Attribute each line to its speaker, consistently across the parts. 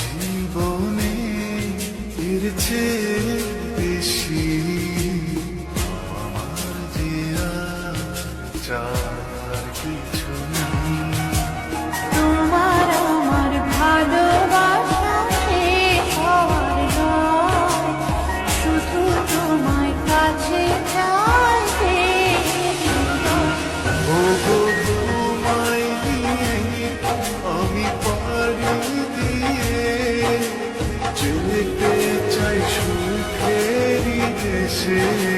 Speaker 1: জীবনে এর চেয়ে বেশি আমার চার কিছু için.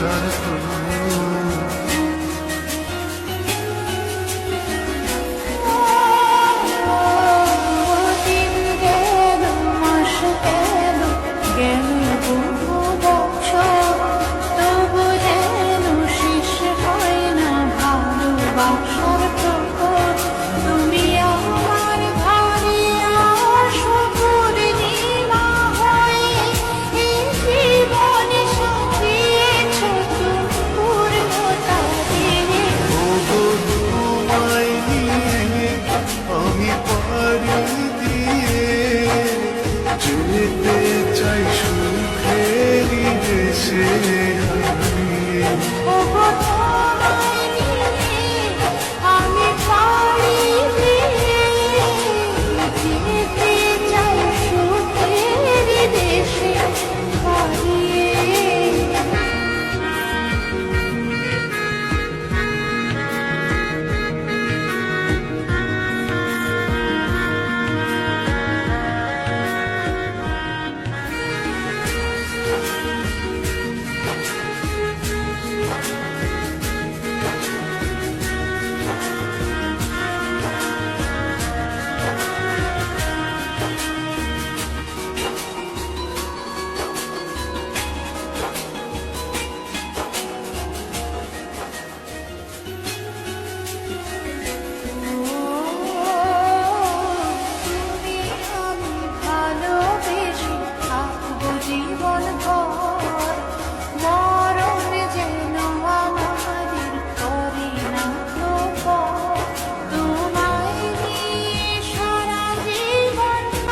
Speaker 1: shine through. için